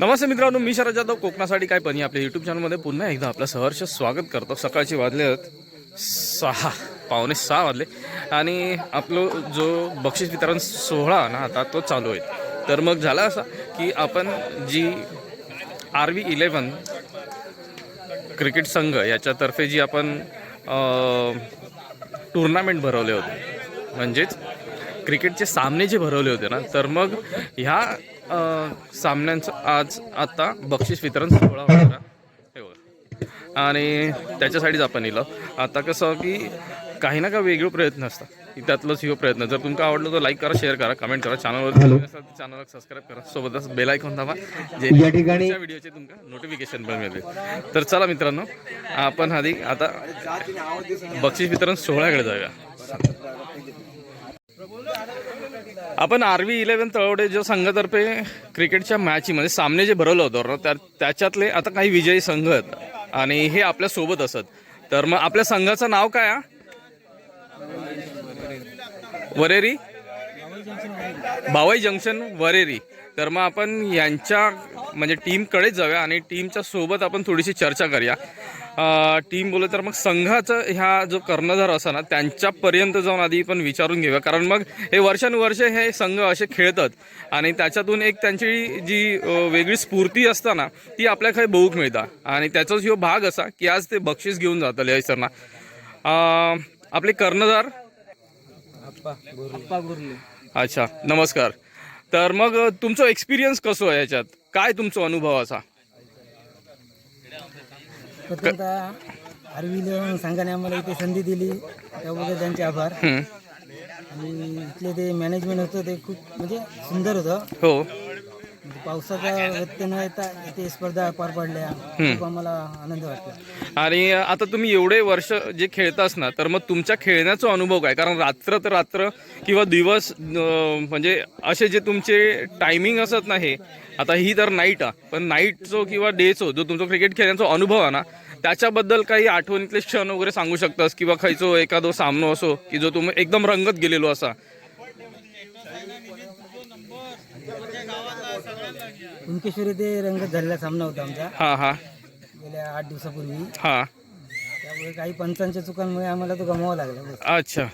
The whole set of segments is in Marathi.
नमस्ते मित्रांनो मी शरद जाधव. कोकणासाठी काय पण आपल्या यूट्यूब चॅनलमध्ये पुन्हा एकदा आपलं सहर्ष स्वागत करतो. सकाळचे वाजले आहेत सहा पावणे सहा वाजले. आणि आपलं जो बक्षीस वितरण सोहळा ना आता तो चालू आहे. तर मग झाला असा की आपण G R V eleven cricket संघ याच्यातर्फे जी आपण टुर्नामेंट भरवले होते. म्हणजेच क्रिकेटचे सामने जे भरवले होते ना तर मग ह्या सामन्यांचं आज आता बक्षीस वितरण सोहळा हे बघा. आणि त्याच्यासाठीच आपण इलं. आता कसं की काही ना काही वेगळे प्रयत्न असतात. की त्यातलंच ह्यो प्रयत्न. जर तुमका आवडलं तर लाईक करा शेअर करा कमेंट करा. चॅनलवर चॅनलला सबस्क्राईब करा. सोबतच बेल आयकॉन दाबा. जे या ठिकाणी व्हिडिओचे तुमका नोटिफिकेशन पण मिळेल. तर चला मित्रांनो आपण आधी आता बक्षीस वितरण सोहळ्याकडे जाऊया. आपण आर व्ही इलेव्हन तळवडे जो संघातर्फे क्रिकेटच्या मॅचमध्ये सामने जे भरवलं होतं ना त्या त्याच्यातले आता काही विजयी संघ आहेत आणि हे आपल्यासोबत असत. तर मग आपल्या संघाचं नाव काय वरेरी? बावाई जंक्शन वरेरी. तर मग आपण यांच्या म्हणजे टीमकडेच जाऊया आणि टीमच्या सोबत आपण थोडीशी चर्चा करूया. टीम बोललं तर मग संघाचं ह्या जो कर्णधार असा ना त्यांच्यापर्यंत जाऊन आधी पण विचारून घेऊया. कारण मग हे वर्षानुवर्ष हे संघ असे खेळतात. आणि त्याच्यातून एक त्यांची जी वेगळी स्फूर्ती असता ना ती आपल्या काही बघूक मिळता. आणि त्याचाच ह्यो भाग असा की आज ते बक्षीस घेऊन जातले हयसरना अ, आपले कर्णधार? अच्छा नमस्कार. तर मग तुमचा एक्सपिरियन्स कसो आहे याच्यात? काय तुमचा अनुभव असा? प्रथमतः आरवी संघाने आम्हाला इथे संधी दिली. त्याबद्दल त्यांचे आभार. हम्म. आणि इथले ते मॅनेजमेंट होतं ते खूप म्हणजे सुंदर होतं. हो. म्हणजे पावसाचा व्यत्यय न येता इथे स्पर्धा पार पडल्या. खूप आम्हाला आनंद वाटला. आणि आता तुम्ही एवढे वर्ष जे खेळतास ना तर मग तुमच्या खेळण्याचा अनुभव काय? कारण रात्र तर रात्र किंवा दिवस अं, म्हणजे असे जे तुमचे टायमिंग असत ना हे आता ही तर नाईट आ. पण नाईटचो किंवा डेचो जो तुमचा क्रिकेट खेळण्याचा अनुभव आहे ना त्याच्याबद्दल काही आठवणीतले क्षण वगैरे सांगू शकतास? किंवा खायचो एखादो सामनो असो की जो तुम्ही एकदम रंगत गेलेलो असा? कुणकेश्वरी ते रंगत झालेला सामना होता आमचा. हा हा. गेल्या आठ दिवसापूर्वी. हा. त्यामुळे काही पंचांच्या चुकांमुळे आम्हाला तो गमवावा लागला बस. अच्छा.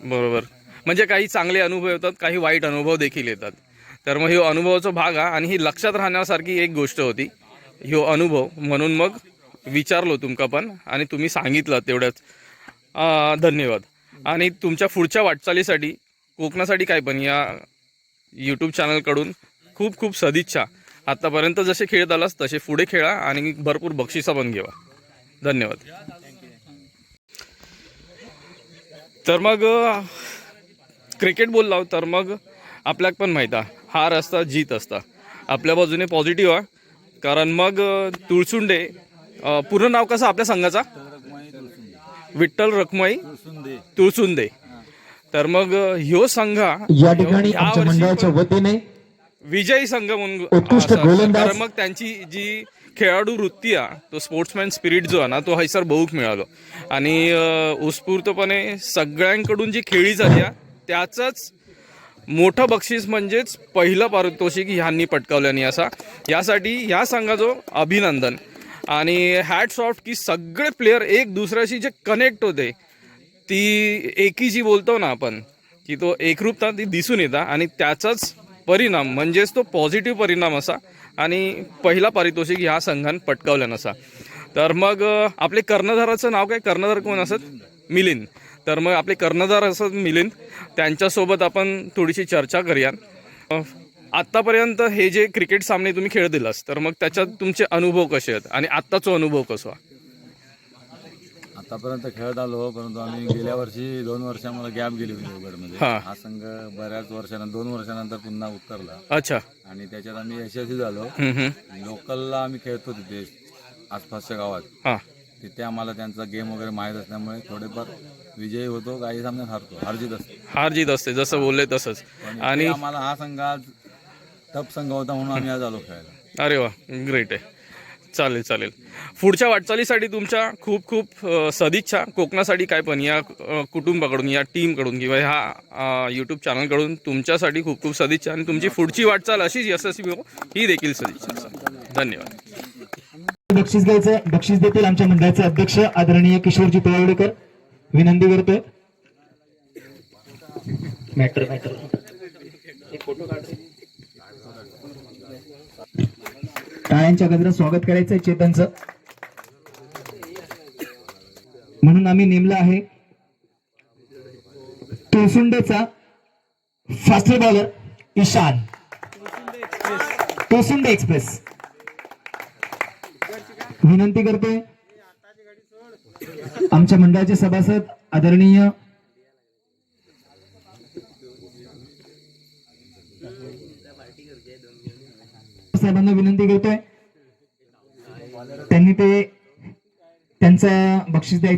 बरोबर. म्हणजे काही चांगले अनुभव येतात काही वाईट अनुभव देखील येतात. तर मग ही अनुभवाचा भाग हा आणि ही लक्षात राहण्यासारखी एक गोष्ट होती. ह्यो अनुभव म्हणून मग विचारलो तुमका पण आणि तुम्ही सांगितलं तेवढंच धन्यवाद. आणि तुमच्या पुढच्या वाटचालीसाठी कोकणासाठी काय पण या यूट्यूब चॅनलकडून खूप खूप सदिच्छा. आत्तापर्यंत जसे खेळत आलास तसे पुढे खेळा आणि भरपूर बक्षिसा पण घेवा. धन्यवाद. तर मग क्रिकेट बोललो तर मग आपल्याक पण माहीत आहे हार असता जीत असता. आपल्या बाजूने पॉझिटिव्ह आहे. कारण मग तुळसुंडे पूर्ण नाव कसं आपल्या संघाचा? विठ्ठल रखमाई तुळसुंदे तर मग ह्यो संघा या ठिकाणी मंडळाच्या वतीने विजयी संघ म्हणून. कारण मग त्यांची जी खेळाडू वृत्ती आहे तो स्पोर्ट्समॅन स्पिरिट जो आहे ना तो हैसर बहुक मिळालो. आणि उत्स्फूर्तपणे सगळ्यांकडून जी खेळी झाली आहे, त्याचंच मोठं बक्षीस म्हणजेच पहिलं पारितोषिक ह्यांनी पटकावल्याने असा. यासाठी ह्या संघाचं अभिनंदन. आणि हॅट्स ऑफ की सगळे प्लेयर एक दुसऱ्याशी जे कनेक्ट होते ती एकी जी बोलतो ना आपण की तो एकरूपता ती दिसून येता आणि त्याचाच परिणाम म्हणजेच तो पॉझिटिव्ह परिणाम असा. आणि पहिला पारितोषिक ह्या संघान पटकावल्यान असा. तर मग आपले कर्णधाराचं नाव काय? कर्णधार कोण असत? मिलिंद. तर मग आपले कर्णधार असत मिलिंद त्यांच्यासोबत आपण थोडीशी चर्चा करूया आत्तापर्यंत हे जे क्रिकेट सामने तुम्ही खेळ दिलास तर मग त्याच्यात तुमचे अनुभव कसे आहेत? आणि आत्ताचा अनुभव कसा आतापर्यंत खेळत आलो परंतु आम्ही गेल्या वर्षी दोन वर्ष आम्हाला गॅप गेली होती देवगडमध्ये हा. संघ बऱ्याच वर्षानंतर दोन वर्षानंतर पुन्हा उतरला. अच्छा. आणि त्याच्यात आम्ही यशस्वी झालो. लोकलला आम्ही खेळतो तिथे आसपासच्या गावात. हा. तिथे आम्हाला त्यांचा गेम वगैरे माहीत असल्यामुळे थोडेफार विजयी होतो काही सामन्यात हारतो हारजीत असते. हार जीत असते जसं बोलले तसंच. आणि आम्हाला हा संघ आज टप संघ होता म्हणून आम्ही आज आलो खेळायला. अरे वा ग्रेट आहे. चालेल चालेल. पुढच्या वाटचालीसाठी तुमच्या खूप खूप अ, सदिच्छा. कोकणासाठी काय पण या अ, कुटुंबाकडून या टीमकडून किंवा ह्या यूट्यूब चॅनलकडून तुमच्यासाठी खूप खूप सदिच्छा. आणि तुमची पुढची वाटचाल अशीच यशस्वी हो ही देखील सदिच्छा. धन्यवाद. बक्षीस घ्यायचं बक्षीस देतील आमच्या मंडळाचे अध्यक्ष आदरणीय किशोरजी तळवडेकर. विनंती करतोय. Matter matter. टाळ्यांच्या गजरात स्वागत करायचंय चेतनचं. म्हणून आम्ही नेमलं आहे तोसुंडेचा fast bowler Ishan. Tosunde express. विनंती करतोय. आमच्या मंडळाचे सभासद आदरणीय साहेबांना विनंती करतोय. त्यांनी ते त्यांचं बक्षीस द्याय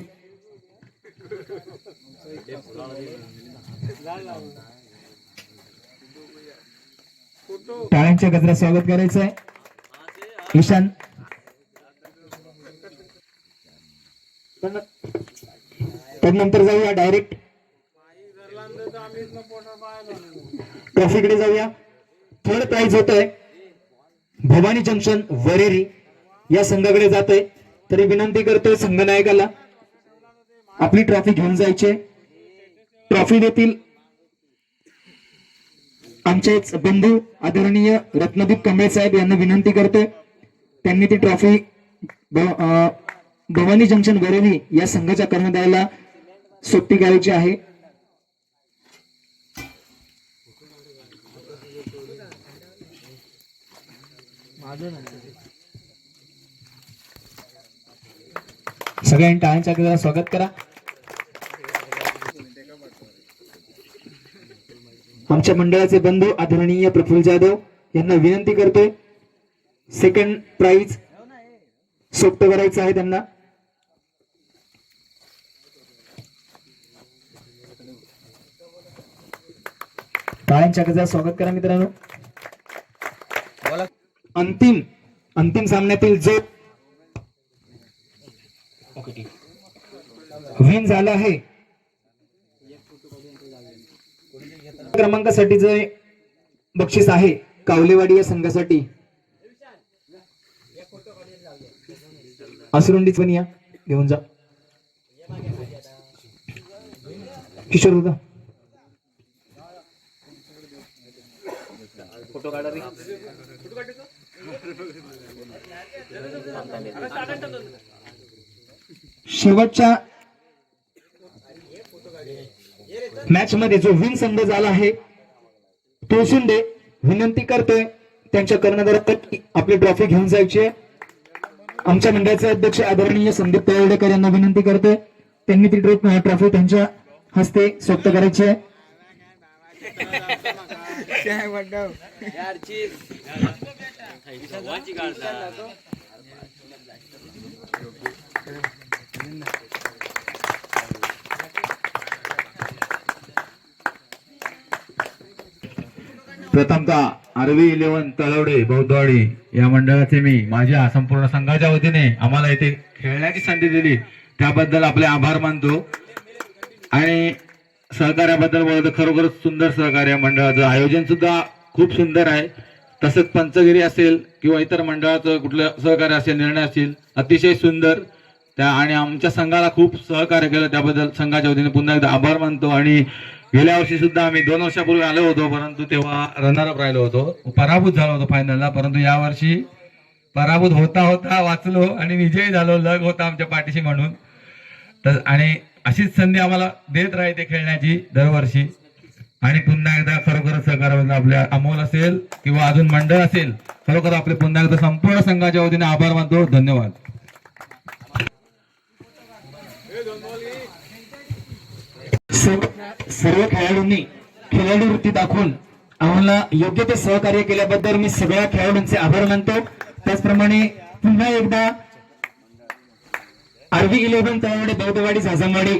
टाळ्यांच्या गजरात स्वागत करायचं आहे ईशान त्यानंतर जाऊया डायरेक्ट ट्रॉफीकडे जाऊया. थर्ड प्राइज होत आहे भवानी जंक्शन वरेरी. या संघाकडे जात आहे तरी विनंती करतोय संघनायकाला. आपली ट्रॉफी घेऊन जायची. ट्रॉफी देतील आमचेच बंधू आदरणीय रत्नदीप कांबळे साहेब यांना विनंती करतोय. त्यांनी ती ट्रॉफी अं, भवानी जंक्शन वरेली या संघाच्या कर्णधाराला सुट्टी करायची आहे. सगळ्यांनी टाळ्यांच्या गजरात स्वागत करा. आमच्या मंडळाचे बंधू आदरणीय प्रफुल्ल जाधव यांना विनंती करतोय. सेकंड प्राइज सोप्त करायचं आहे त्यांना. टाळ्यांच्या गजरात स्वागत करा मित्रांनो. अंतिम अंतिम सामन्यातील जो विन झाला आहे. क्रमांकासाठी जे बक्षीस आहे कावलेवाडी या संघासाठी. असरुंडीच पण या घेऊन जा. किशोर होता शेवटच्या मॅच मध्ये जो विन संघ झाला आहे तो शिंदे विनंती करतोय त्यांच्या कर्णधारात आपली ट्रॉफी घेऊन जायची आहे. आमच्या मंडळाचे अध्यक्ष आदरणीय संदीप तळवडेकर यांना विनंती करतोय. त्यांनी ती ट्रॉफी ट्रॉफी त्यांच्या हस्ते स्वप्त करायची आहे. प्रथमतः आरवी इलेव्हन तळवडे बौद्धवाडी या मंडळाचे मी माझ्या संपूर्ण संघाच्या वतीने आम्हाला इथे खेळण्याची संधी दिली. त्याबद्दल आपले आभार मानतो. आणि सहकार्याबद्दल बोलतो खरोखरच सुंदर सहकार्य मंडळाचं आयोजन सुद्धा खूप सुंदर आहे. तसंच पंचगिरी असेल किंवा इतर मंडळाचं कुठलं सहकार्य असेल निर्णय असतील अतिशय सुंदर. त्या आणि आमच्या संघाला खूप सहकार्य केलं त्याबद्दल संघाच्या वतीने पुन्हा एकदा आभार मानतो. आणि गेल्या वर्षी सुद्धा आम्ही दोन वर्षापूर्वी आलो होतो परंतु तेव्हा रनरअप राहिलो होतो. पराभूत झालो होतो फायनलला परंतु यावर्षी पराभूत होता होता वाचलो आणि विजयी झालो लग होता आमच्या पाठीशी म्हणून. तर आणि अशीच संधी आम्हाला देत राहते खेळण्याची दरवर्षी. आणि पुन्हा एकदा खरोखर सहकार्याबद्दल आपल्या अमोल असेल किंवा अजून मंडळ असेल खरोखर आपले पुन्हा एकदा संपूर्ण संघाच्या वतीने आभार मानतो. धन्यवाद. सर्व सर्व खेळाडूंनी खेळाडू वृत्ती दाखवून आम्हाला योग्य ते सहकार्य केल्याबद्दल मी सगळ्या खेळाडूंचे आभार मानतो. त्याचप्रमाणे पुन्हा एकदा आरवी इलेव्हन तळवडे बौद्धवाडी झाजामाडी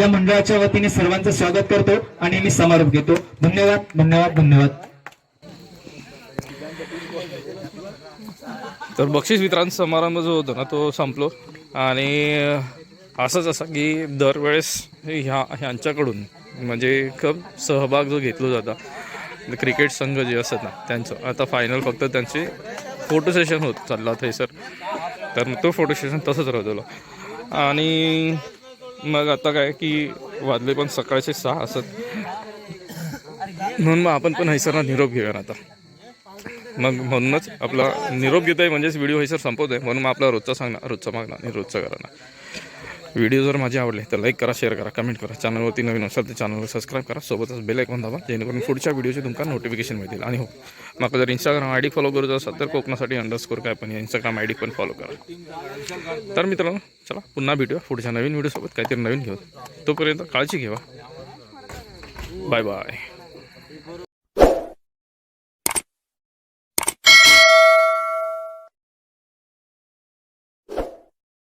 या मंडळाच्या वतीने सर्वांचं स्वागत करतो आणि मी समारोप घेतो. धन्यवाद धन्यवाद धन्यवाद. तर बक्षीस वितरण समारंभ जो होता ना तो संपलो. आणि असंच असं की दरवेळेस ह्या ह्यांच्याकडून म्हणजे खूप सहभाग जो घेतला जाता क्रिकेट संघ जे असतात ना त्यांचं. आता फायनल फक्त त्यांचे फोटो सेशन होत चालला थंयसर तर मग तो फोटो सेशन तसंच राहतो. आणि मग आता काय की वाजले पण सकाळचे सहा असत. म्हणून मग आपण पण हैसरला निरोप घेऊया आता. मग म्हणूनच आपला निरोप घेतोय म्हणजेच व्हिडिओ हैसर सर संपवतोय. म्हणून मग आपला रोजचा सांगणार रोजचा मागणार आणि रोजचा करणार. व्हिडिओ जर माझे आवडले तर लाईक करा शेअर करा कमेंट करा. चॅनलवरती नवीन असाल तर चॅनलवर सबस्क्राईब करा. सोबतच बेल ऐकून दाबा जेणेकरून पुढच्या व्हिडिओचे तुमका नोटिफिकेशन मिळतील. आणि हो मग जर इंस्टाग्राम आय डी फॉलो करत असाल तर कोकणासाठी अंडरस्कोर काय पण इंस्टाग्राम आय डी पण फॉलो करा. तर मित्रांनो चला पुन्हा भेटूया पुढच्या नवीन व्हिडिओसोबत काहीतरी नवीन घेऊ तोपर्यंत काळजी घेवा. Bye bye